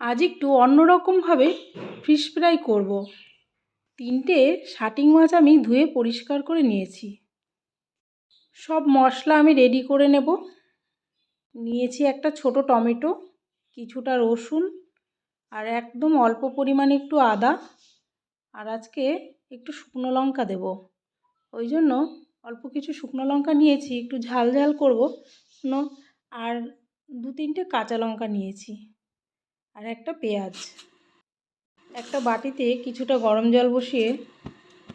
আজ একটু অন্যরকমভাবে ফিশ ফ্রাই করব। তিনটে শাটিং মাছ আমি ধুয়ে পরিষ্কার করে নিয়েছি। সব মশলা আমি রেডি করে নেব। নিয়েছি একটা ছোট টমেটো, কিছুটা রসুন আর একদম অল্প পরিমাণে একটু আদা। আর আজকে একটু শুকনো লঙ্কা দেব। ওই জন্য অল্প কিছু শুকনো লঙ্কা নিয়েছি, একটু ঝাল ঝাল করব। আর দু তিনটে কাঁচা লঙ্কা নিয়েছি। আর একটা পেঁয়াজ। একটা বাটিতে কিছুটা গরম জল বসিয়ে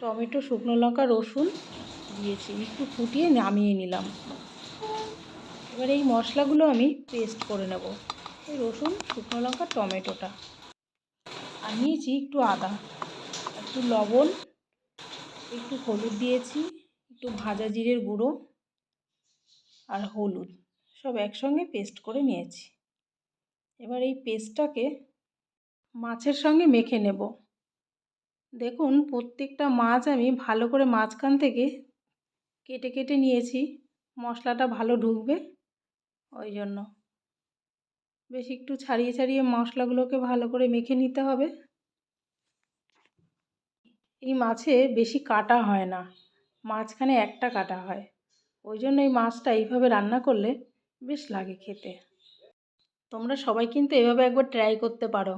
টমেটো, শুকনো লঙ্কা, রসুন দিয়েছি। একটু ফুটিয়ে নামিয়ে নিলাম। এবার এই মশলাগুলো আমি পেস্ট করে নেব। এই রসুন, শুকনো লঙ্কা, টমেটোটা। আর নিয়েছি একটু আদা। একটু লবণ, একটু হলুদ দিয়েছি, একটু ভাজা জিরের গুঁড়ো আর হলুদ। সব একসঙ্গে পেস্ট করে নিয়েছি। এবার এই পেস্টটাকে মাছের সঙ্গে মেখে নেব। দেখুন, প্রত্যেকটা মাছ আমি ভালো করে মাঝখান থেকে কেটে কেটে নিয়েছি। মশলাটা ভালো ঢুকবে ওই জন্য। বেশ একটু ছাড়িয়ে ছাড়িয়ে মশলাগুলোকে ভালো করে মেখে নিতে হবে। এই মাছে বেশি কাটা হয় না, মাঝখানে একটা কাটা হয়। ওই জন্য এই মাছটা এইভাবে রান্না করলে বেশ লাগে খেতে। তোমরা সবাই কিন্তু এভাবে একবার ট্রাই করতে পারো।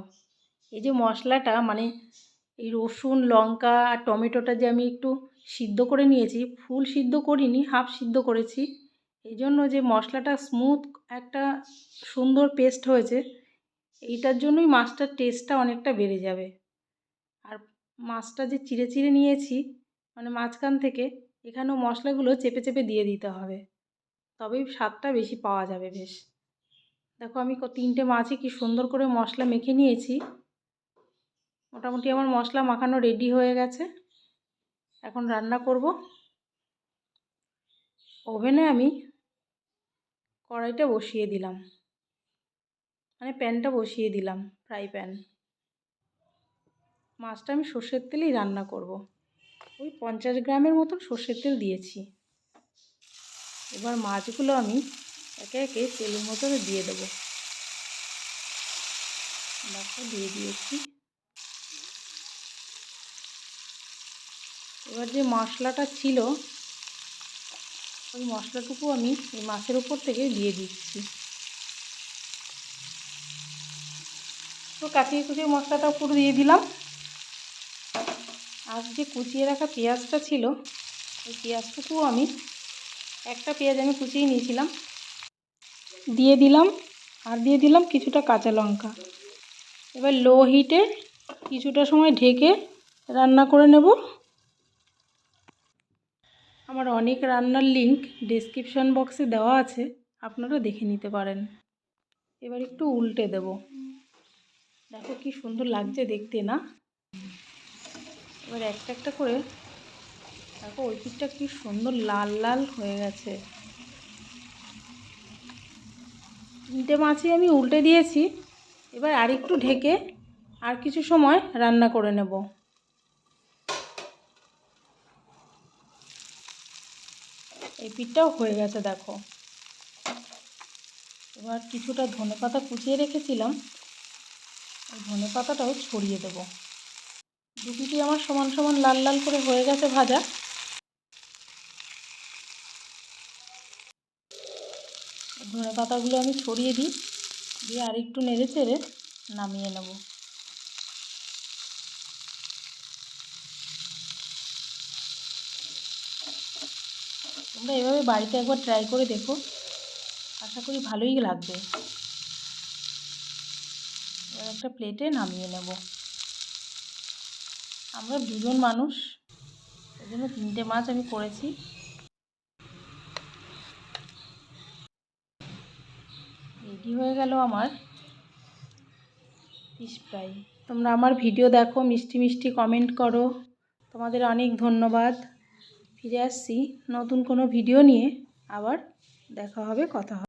এই যে মশলাটা মানে এই রসুন, লঙ্কা আর টমেটোটা যে আমি একটু সিদ্ধ করে নিয়েছি, ফুল সিদ্ধ করিনি হাফ সিদ্ধ করেছি। এই জন্য যে মশলাটা স্মুথ একটা সুন্দর পেস্ট হয়েছে, এইটার জন্যই মাছটার টেস্টটা অনেকটা বেড়ে যাবে। আর মাছটা যে চিড়ে চিড়ে নিয়েছি মানে মাঝখান থেকে, এখানেও মশলাগুলো চেপে চেপে দিয়ে দিতে হবে। তবেই স্বাদটা বেশি পাওয়া যাবে বেশ। দেখো আমি তিনটে মাছই কি সুন্দর করে মশলা মেখে নিয়েছি। মোটামুটি আমার মশলা মাখানো রেডি হয়ে গেছে। এখন রান্না করব। ওভেনে আমি কড়াইটা বসিয়ে দিলাম। মানে প্যানটা বসিয়ে দিলাম, ফ্রাই প্যান। মাছটা আমি সর্ষের তেলেই রান্না করব। ওই পঞ্চাশ গ্রামের মতন সর্ষের তেল দিয়েছি। এবার মাছগুলো আমি একে একে তেলের মতো দিয়ে দেবো। দেখো, দিয়ে দিয়েছি। এবার যে মশলাটা ছিল, ওই মশলাটুকু আমি এই মাছের উপর থেকে দিয়ে দিচ্ছি। তো কাটিয়ে কুচিয়ে মশলাটা পুরো দিয়ে দিলাম। আর যে কুচিয়ে রাখা পেঁয়াজটা ছিল, ওই পেঁয়াজটুকুও আমি, একটা পেঁয়াজ আমি কুচিয়ে নিয়েছিলাম। দিয়ে দিলাম, আর দিয়ে দিলাম কিছুটা কাঁচা লঙ্কা। এবার লো হিটে কিছুটা সময় ঢেকে রান্না করে নেব। আমার অনেক রান্নার লিঙ্ক ডিসক্রিপশান বক্সে দেওয়া আছে, আপনারা দেখে নিতে পারেন। এবার একটু উল্টে দেব। দেখো কি সুন্দর লাগছে দেখতে না? এবার একটা একটা করে, দেখো ওই পিঠটা কি সুন্দর লাল লাল হয়ে গেছে। তিনটে মাছই আমি উল্টে দিয়েছি। এবার আরেকটু ঢেকে আর কিছু সময় রান্না করে নেব। এই পিঠটাও হয়ে গেছে, দেখো। এবার কিছুটা ধনে পাতা কুচিয়ে রেখেছিলাম। ওই ধনে পাতাটাও ছড়িয়ে দেবো। দু পিঠি আমার সমান সমান লাল লাল করে হয়ে গেছে ভাজা। ধনে পাতাগুলো আমি ছড়িয়ে দিই, দিয়ে আর একটু নেড়ে চেড়ে নামিয়ে নেব। তোমরা এভাবে বাড়িতে একবার ট্রাই করে দেখো, আশা করি ভালোই লাগবে। একটা প্লেটে নামিয়ে নেব। আমরা দুজন মানুষ ওই জন্য তিনটে মাছ আমি করেছি। রেডি হয়ে গেল আমার? ফিশ ফ্রাই তোমরা আমার ভিডিও দেখো, মিষ্টি মিষ্টি কমেন্ট করো। তোমাদের অনেক ধন্যবাদ। ফিরে আসছি নতুন কোনো ভিডিও নিয়ে। আবার দেখা হবে, কথা হবে।